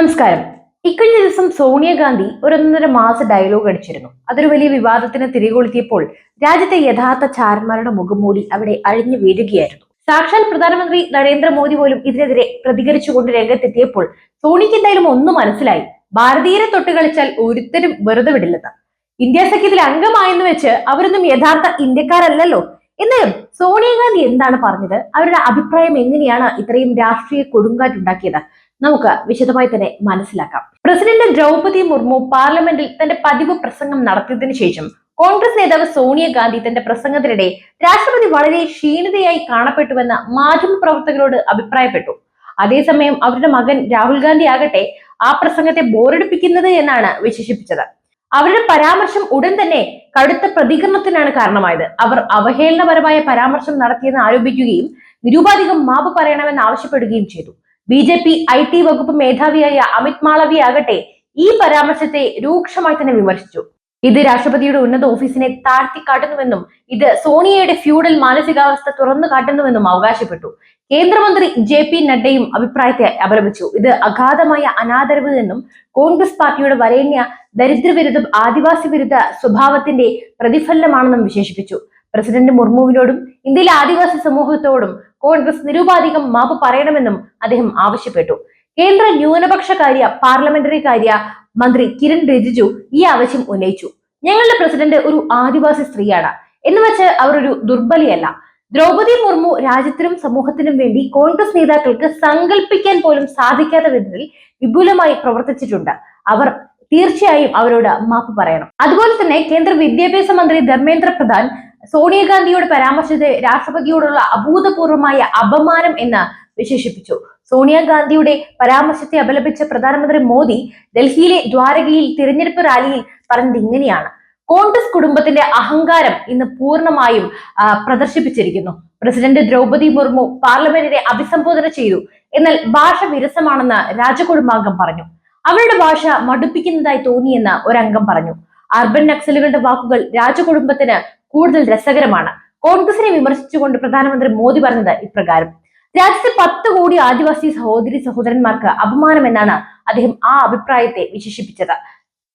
നമസ്കാരം. ഇക്കഴിഞ്ഞ ദിവസം സോണിയാഗാന്ധി ഒരൊന്നര മാസ ഡയലോഗ് അടിച്ചിരുന്നു. അതൊരു വലിയ വിവാദത്തിന് തിരികൊളുത്തിയപ്പോൾ രാജ്യത്തെ യഥാർത്ഥ ചാരന്മാരുടെ മുഖംമൂടി അവിടെ അഴിഞ്ഞു വീഴുകയായിരുന്നു. സാക്ഷാൽ പ്രധാനമന്ത്രി നരേന്ദ്രമോദി പോലും ഇതിനെതിരെ പ്രതികരിച്ചുകൊണ്ട് രംഗത്തെത്തിയപ്പോൾ സോണിക്ക് എന്തായാലും ഒന്ന് മനസ്സിലായി. ഭാരതീയരെ തൊട്ട് കളിച്ചാൽ ഒരുത്തരും വെറുതെ വിടില്ലെന്ന്. ഇന്ത്യ സഖ്യത്തിൽ അംഗമായെന്ന് വെച്ച് അവരൊന്നും യഥാർത്ഥ ഇന്ത്യക്കാരല്ലല്ലോ. എന്നാലും സോണിയാഗാന്ധി എന്താണ് പറഞ്ഞത്? അവരുടെ അഭിപ്രായം എങ്ങനെയാണ് ഇത്രയും രാഷ്ട്രീയ കൊടുങ്കാറ്റുണ്ടാക്കിയത് നമുക്ക് വിശദമായി തന്നെ മനസ്സിലാക്കാം. പ്രസിഡന്റ് ദ്രൗപതി മുർമു പാർലമെന്റിൽ തന്റെ പതിവ് പ്രസംഗം നടത്തിയതിനു ശേഷം കോൺഗ്രസ് നേതാവ് സോണിയാഗാന്ധി തന്റെ പ്രസംഗത്തിനിടെ രാഷ്ട്രപതി വളരെ ക്ഷീണിതയായി കാണപ്പെട്ടുവെന്ന് മാധ്യമ പ്രവർത്തകരോട് അഭിപ്രായപ്പെട്ടു. അതേസമയം അവരുടെ മകൻ രാഹുൽ ഗാന്ധി ആകട്ടെ ആ പ്രസംഗത്തെ ബോറടിപ്പിക്കുന്നത് എന്നാണ് വിശേഷിപ്പിച്ചത്. അവരുടെ പരാമർശം ഉടൻ തന്നെ കടുത്ത പ്രതികരണത്തിനാണ് കാരണമായത്. അവർ അവഹേളനപരമായ പരാമർശം നടത്തിയെന്ന് ആരോപിക്കുകയും നിരൂപാധികം മാപ്പ് പറയണമെന്ന് ആവശ്യപ്പെടുകയും ചെയ്തു. B J P I T വകുപ്പ് മേധാവിയായ അമിത് മാളവി ആകട്ടെ ഈ പരാമർശത്തെ രൂക്ഷമായി തന്നെ വിമർശിച്ചു. ഇത് രാഷ്ട്രപതിയുടെ ഉന്നത ഓഫീസിനെ താഴ്ത്തി കാട്ടുന്നുവെന്നും ഇത് സോണിയയുടെ ഫ്യൂഡൽ മാനസികാവസ്ഥ തുറന്നു കാട്ടുന്നുവെന്നും അവകാശപ്പെട്ടു. കേന്ദ്രമന്ത്രി ജെ പി നഡ്ഡയും അഭിപ്രായത്തെ അപലപിച്ചു. ഇത് അഗാധമായ അനാദരവ് എന്നും കോൺഗ്രസ് പാർട്ടിയുടെ വരേണ്യ ദരിദ്രവിരുദ്ധ ആദിവാസി വിരുദ്ധ സ്വഭാവത്തിന്റെ പ്രതിഫലനമാണെന്നും വിശേഷിപ്പിച്ചു. പ്രസിഡന്റ് മുർമുവിനോടും ഇന്ത്യയിലെ ആദിവാസി സമൂഹത്തോടും കോൺഗ്രസ് നിരുപാധികം മാപ്പ് പറയണമെന്നും അദ്ദേഹം ആവശ്യപ്പെട്ടു. കേന്ദ്ര ന്യൂനപക്ഷ കാര്യ പാർലമെന്ററി കാര്യ മന്ത്രി കിരൺ റിജിജു ഈ ആവശ്യം ഉന്നയിച്ചു. ഞങ്ങളുടെ പ്രസിഡന്റ് ഒരു ആദിവാസി സ്ത്രീയാണ്. എന്ന് വെച്ച് അവർ ഒരു ദുർബലിയല്ല. ദ്രൗപതി മുർമു രാജ്യത്തിനും സമൂഹത്തിനും വേണ്ടി കോൺഗ്രസ് നേതാക്കൾക്ക് സങ്കല്പിക്കാൻ പോലും സാധിക്കാത്ത വിധത്തിൽ വിപുലമായി പ്രവർത്തിച്ചിട്ടുണ്ട്. അവർ തീർച്ചയായും അവരോട് മാപ്പ് പറയണം. അതുപോലെ തന്നെ കേന്ദ്ര വിദ്യാഭ്യാസ മന്ത്രി ധർമ്മേന്ദ്ര പ്രധാൻ സോണിയാഗാന്ധിയോട് പരാമർശിച്ചത് രാഷ്ട്രപതിയോടുള്ള അഭൂതപൂർവമായ അപമാനം എന്ന് വിശേഷിപ്പിച്ചു. സോണിയാഗാന്ധിയുടെ പരാമർശത്തെ അപലപിച്ച പ്രധാനമന്ത്രി മോദി ഡൽഹിയിലെ ദ്വാരകയിൽ തിരഞ്ഞെടുപ്പ് റാലിയിൽ പറഞ്ഞത് ഇങ്ങനെയാണ്. കോൺഗ്രസ് കുടുംബത്തിന്റെ അഹങ്കാരം ഇന്ന് പൂർണമായും പ്രദർശിപ്പിച്ചിരിക്കുന്നു. പ്രസിഡന്റ് ദ്രൗപതി മുർമു പാർലമെന്റിനെ അഭിസംബോധന ചെയ്തു. എന്നാൽ ഭാഷ വിരസമാണെന്ന് രാജകുടുംബാംഗം പറഞ്ഞു. അവരുടെ ഭാഷ മടുപ്പിക്കുന്നതായി തോന്നിയെന്ന് ഒരംഗം പറഞ്ഞു. അർബൻ നക്സലുകളുടെ വാക്കുകൾ രാജകുടുംബത്തിന് കൂടുതൽ രസകരമാണ്. കോൺഗ്രസിനെ വിമർശിച്ചുകൊണ്ട് പ്രധാനമന്ത്രി മോദി പറഞ്ഞത് ഇപ്രകാരം. രാജ്യത്തെ പത്ത് കോടി ആദിവാസി സഹോദരി സഹോദരന്മാർക്ക് അപമാനമെന്നാണ് അദ്ദേഹം ആ അഭിപ്രായത്തെ വിശേഷിപ്പിച്ചത്.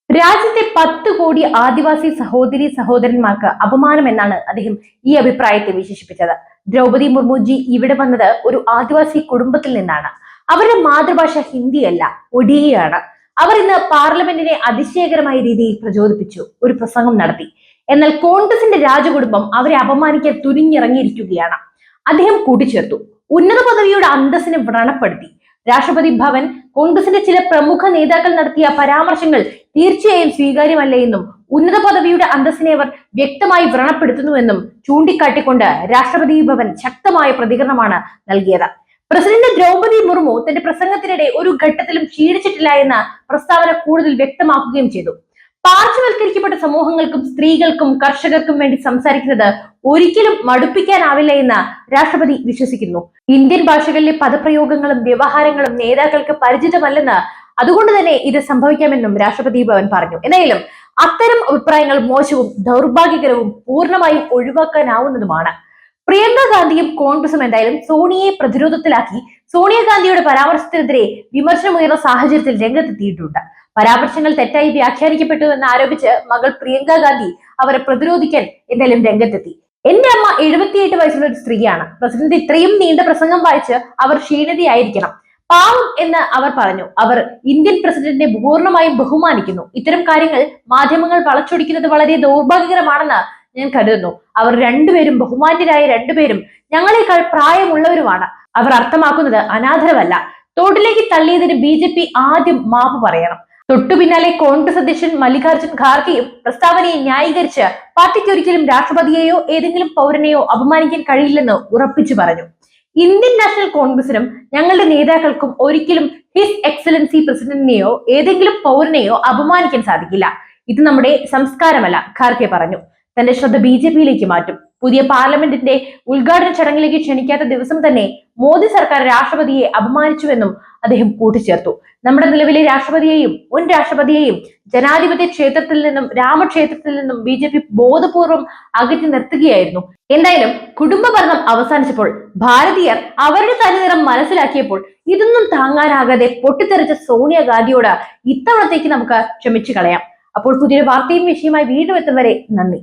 രാജ്യത്തെ പത്ത് കോടി ആദിവാസി സഹോദരി സഹോദരന്മാർക്ക് അപമാനമെന്നാണ് അദ്ദേഹം ഈ അഭിപ്രായത്തെ വിശേഷിപ്പിച്ചത്. ദ്രൗപദി മുർമുജി ഇവിടെ വന്നത് ഒരു ആദിവാസി കുടുംബത്തിൽ നിന്നാണ്. അവരുടെ മാതൃഭാഷ ഹിന്ദിയല്ല ഒഡിയയാണ്. അവർ ഇന്ന് പാർലമെന്റിനെ അതിശയകരമായ രീതിയിൽ പ്രചോദിപ്പിച്ചു ഒരു പ്രസംഗം നടത്തി. എന്നാൽ കോൺഗ്രസിന്റെ രാജകുടുംബം അവരെ അപമാനിക്കാൻ തുനിഞ്ഞിറങ്ങിയിരിക്കുകയാണ്. അദ്ദേഹം കൂട്ടിച്ചേർത്തു. ഉന്നത പദവിയുടെ അന്തസ്സിനെ വ്രണപ്പെടുത്തി. രാഷ്ട്രപതി ഭവൻ കോൺഗ്രസിന്റെ ചില പ്രമുഖ നേതാക്കൾ നടത്തിയ പരാമർശങ്ങൾ തീർച്ചയായും സ്വീകാര്യമല്ല എന്നും ഉന്നത പദവിയുടെ അന്തസ്സിനെ അവർ വ്യക്തമായി വ്രണപ്പെടുത്തുന്നുവെന്നും ചൂണ്ടിക്കാട്ടിക്കൊണ്ട് രാഷ്ട്രപതി ഭവൻ ശക്തമായ പ്രതികരണമാണ് നൽകിയത്. പ്രസിഡന്റ് ദ്രൗപദി മുർമു തന്റെ പ്രസംഗത്തിനിടെ ഒരു ഘട്ടത്തിലും ക്ഷീണിച്ചിട്ടില്ല എന്ന പ്രസ്താവന കൂടുതൽ വ്യക്തമാക്കുകയും ചെയ്തു. പാർശ്വവൽക്കരിക്കപ്പെട്ട സമൂഹങ്ങൾക്കും സ്ത്രീകൾക്കും കർഷകർക്കും വേണ്ടി സംസാരിക്കുന്നത് ഒരിക്കലും മടുപ്പിക്കാനാവില്ല എന്ന് രാഷ്ട്രപതി വിശ്വസിക്കുന്നു. ഇന്ത്യൻ ഭാഷകളിലെ പദപ്രയോഗങ്ങളും വ്യവഹാരങ്ങളും നേതാക്കൾക്ക് പരിചിതമല്ലെന്ന് അതുകൊണ്ട് തന്നെ ഇത് സംഭവിക്കാമെന്നും രാഷ്ട്രപതി ഭവൻ പറഞ്ഞു. എന്തായാലും അത്തരം അഭിപ്രായങ്ങൾ മോശവും ദൗർഭാഗ്യകരവും പൂർണമായും ഒഴിവാക്കാനാവുന്നതുമാണ്. പ്രിയങ്ക ഗാന്ധിയും കോൺഗ്രസും എന്തായാലും സോണിയെ പ്രതിരോധത്തിലാക്കി. സോണിയാഗാന്ധിയുടെ പരാമർശത്തിനെതിരെ വിമർശനമുയർന്ന സാഹചര്യത്തിൽ രംഗത്തെത്തിയിട്ടുണ്ട്. പരാമർശങ്ങൾ തെറ്റായി വ്യാഖ്യാനിക്കപ്പെട്ടു എന്ന് ആരോപിച്ച് മകൾ പ്രിയങ്ക ഗാന്ധി അവരെ പ്രതിരോധിക്കാൻ എന്തായാലും രംഗത്തെത്തി. എന്റെ അമ്മ എഴുപത്തിയെട്ട് വയസ്സുള്ള ഒരു സ്ത്രീയാണ്. പ്രസിഡന്റ് ഇത്രയും നീണ്ട പ്രസംഗം വായിച്ച് അവർ ക്ഷീണിതയായിരിക്കണം. പാവം എന്ന് അവർ പറഞ്ഞു. അവർ ഇന്ത്യൻ പ്രസിഡന്റിനെ പൂർണമായും ബഹുമാനിക്കുന്നു. ഇത്തരം കാര്യങ്ങൾ മാധ്യമങ്ങൾ വളച്ചൊടിക്കുന്നത് വളരെ ദൗർഭാഗ്യകരമാണെന്ന് ഞാൻ കരുതുന്നു. അവർ രണ്ടുപേരും ബഹുമാന്യരായ രണ്ടുപേരും ഞങ്ങളെക്കാൾ പ്രായമുള്ളവരുമാണ്. അവർ അർത്ഥമാക്കുന്നത് അനാദരവല്ല. തോട്ടിലേക്ക് തള്ളിയതിന് ബി ജെ പി ആദ്യം മാപ്പ് പറയണം. തൊട്ടു പിന്നാലെ കോൺഗ്രസ് അധ്യക്ഷൻ മല്ലികാർജുൻ ഖാർഗെയും പ്രസ്താവനയെ ന്യായീകരിച്ച് പാർട്ടിക്ക് ഒരിക്കലും രാഷ്ട്രപതിയെയോ ഏതെങ്കിലും പൗരനെയോ അപമാനിക്കാൻ കഴിയില്ലെന്ന് ഉറപ്പിച്ചു പറഞ്ഞു. ഇന്ത്യൻ നാഷണൽ കോൺഗ്രസിനും ഞങ്ങളുടെ നേതാക്കൾക്കും ഒരിക്കലും ഹിസ് എക്സലൻസി പ്രസിഡന്റിനെയോ ഏതെങ്കിലും പൗരനെയോ അപമാനിക്കാൻ സാധിക്കില്ല. ഇത് നമ്മുടെ സംസ്കാരമല്ല ഖാർഗെ പറഞ്ഞു. തന്റെ ശ്രദ്ധ ബി ജെ പിയിലേക്ക് മാറ്റും. പുതിയ പാർലമെന്റിന്റെ ഉദ്ഘാടന ചടങ്ങിലേക്ക് ക്ഷണിക്കാത്ത ദിവസം തന്നെ മോദി സർക്കാർ രാഷ്ട്രപതിയെ അപമാനിച്ചുവെന്നും അദ്ദേഹം കൂട്ടിച്ചേർത്തു. നമ്മുടെ നിലവിലെ രാഷ്ട്രപതിയെയും മുൻ രാഷ്ട്രപതിയെയും ജനാധിപത്യ ക്ഷേത്രത്തിൽ നിന്നും രാമക്ഷേത്രത്തിൽ നിന്നും ബി ജെ പി ബോധപൂർവം അകറ്റി നിർത്തുകയായിരുന്നു. എന്തായാലും കുടുംബ ഭരണം അവസാനിച്ചപ്പോൾ ഭാരതീയർ അവരുടെ തനിനിറം മനസ്സിലാക്കിയപ്പോൾ ഇതൊന്നും താങ്ങാനാകാതെ പൊട്ടിത്തെറിച്ച സോണിയാഗാന്ധിയോട് ഇത്തവണത്തേക്ക് നമുക്ക് ക്ഷമിച്ചു കളയാം. അപ്പോൾ പുതിയൊരു വാർത്തയും വിഷയമായി വീണ്ടും എത്തും വരെ നന്ദി.